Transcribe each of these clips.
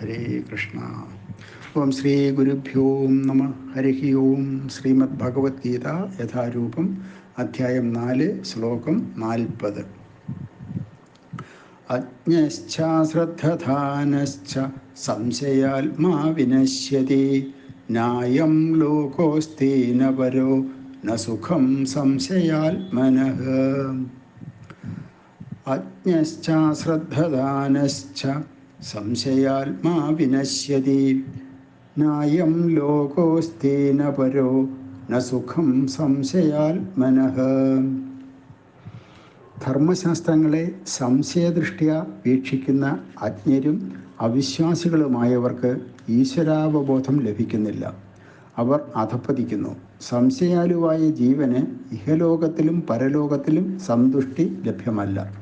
ഹരേ കൃഷ്ണ. ഓം ശ്രീ ഗുരുഭ്യോ നമ. ഹരി ഓം ശ്രീമദ് ഭഗവത്ഗീത യഥാരൂപം അധ്യായം നാല് ശ്ലോകം നാൽപ്പത്. അജ്ഞശ്ചാശ്രദ്ധാനശ്ച സംശയാത്മാ വിനശ്യതി ന്യായം ലോകോസ്തേന പരോ ന സുഖം സംശയാത്മനഃ. അജ്ഞശ്ചാശ്രദ്ധാനശ്ച സംശയാത്മാ വിനശ്യതി. നായം ലോകോസ്തേന പരോ ന സുഖം സംശയാത്മനഃ. ധർമ്മശാസ്ത്രങ്ങളെ സംശയദൃഷ്ട്യ വീക്ഷിക്കുന്ന അജ്ഞരും അവിശ്വാസികളുമായവർക്ക് ഈശ്വരാവബോധം ലഭിക്കുന്നില്ല. അവർ അധപ്പതിക്കുന്നു. സംശയാലുവായ ജീവന് ഇഹലോകത്തിലും പരലോകത്തിലും സന്തുഷ്ടി ലഭ്യമല്ല.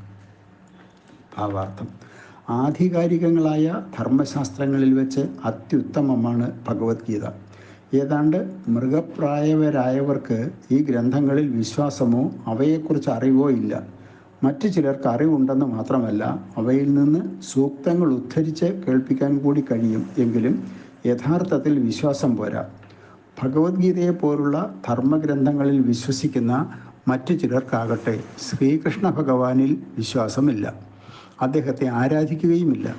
ഭാവാർത്ഥം. ആധികാരികങ്ങളായ ധർമ്മശാസ്ത്രങ്ങളിൽ വെച്ച് അത്യുത്തമമാണ് ഭഗവത്ഗീത. ഏതാണ്ട് മൃഗപ്രായവരായവർക്ക് ഈ ഗ്രന്ഥങ്ങളിൽ വിശ്വാസമോ അവയെക്കുറിച്ച് അറിവോ ഇല്ല. മറ്റു ചിലർക്ക് അറിവുണ്ടെന്ന് മാത്രമല്ല അവയിൽ നിന്ന് സൂക്തങ്ങൾ ഉദ്ധരിച്ച് കേൾപ്പിക്കാൻ കൂടി കഴിയും എങ്കിലും യഥാർത്ഥത്തിൽ വിശ്വാസം പോരാ. ഭഗവത്ഗീതയെ പോലുള്ള ധർമ്മഗ്രന്ഥങ്ങളിൽ വിശ്വസിക്കുന്ന മറ്റു ചിലർക്കാകട്ടെ ശ്രീകൃഷ്ണ ഭഗവാനിൽ വിശ്വാസമില്ല. അദ്ദേഹത്തെ ആരാധിക്കുകയുമില്ല.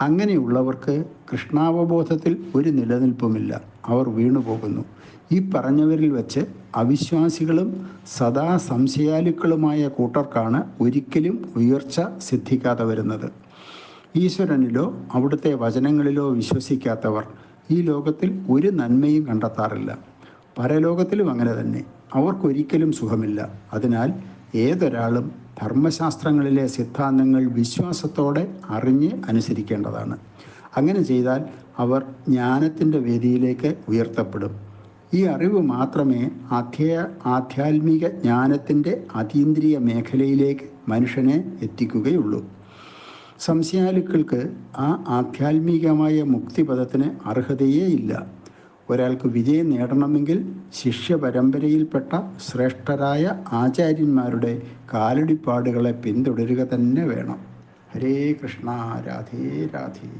അങ്ങനെയുള്ളവർക്ക് കൃഷ്ണാവബോധത്തിൽ ഒരു നിലനിൽപ്പുമില്ല. അവർ വീണുപോകുന്നു. ഈ പറഞ്ഞവരിൽ വച്ച് അവിശ്വാസികളും സദാ സംശയാലുക്കളുമായ കൂട്ടർക്കാണ് ഒരിക്കലും ഉയർച്ച സിദ്ധിക്കാതെ വരുന്നത്. ഈശ്വരനിലോ അവിടുത്തെ വചനങ്ങളിലോ വിശ്വസിക്കാത്തവർ ഈ ലോകത്തിൽ ഒരു നന്മയും കണ്ടെത്താറില്ല. പരലോകത്തിലും അങ്ങനെ തന്നെ. അവർക്കൊരിക്കലും സുഖമില്ല. അതിനാൽ ഏതൊരാളും ധർമ്മശാസ്ത്രങ്ങളിലെ സിദ്ധാന്തങ്ങൾ വിശ്വാസത്തോടെ അറിഞ്ഞ് അനുസരിക്കേണ്ടതാണ്. അങ്ങനെ ചെയ്താൽ അവർ ജ്ഞാനത്തിന്റെ വേദിയിലേക്ക് ഉയർത്തപ്പെടും. ഈ അറിവ് മാത്രമേ ആധ്യ ആധ്യാത്മിക ജ്ഞാനത്തിന്റെ അതീന്ദ്രിയ മേഖലയിലേക്ക് മനുഷ്യനെ എത്തിക്കുകയുള്ളൂ. സംശയാലുക്കൾക്ക് ആ ആധ്യാത്മികമായ മുക്തിപദത്തിന് അർഹതയേ ഇല്ല ഒരാൾക്ക് വിജയം നേടണമെങ്കിൽ ശിഷ്യ പരമ്പരയിൽപ്പെട്ട ശ്രേഷ്ഠരായ ആചാര്യന്മാരുടെ കാലടിപ്പാടുകളെ പിന്തുടരുക തന്നെ വേണം. ഹരേ കൃഷ്ണ രാധേ രാധേ.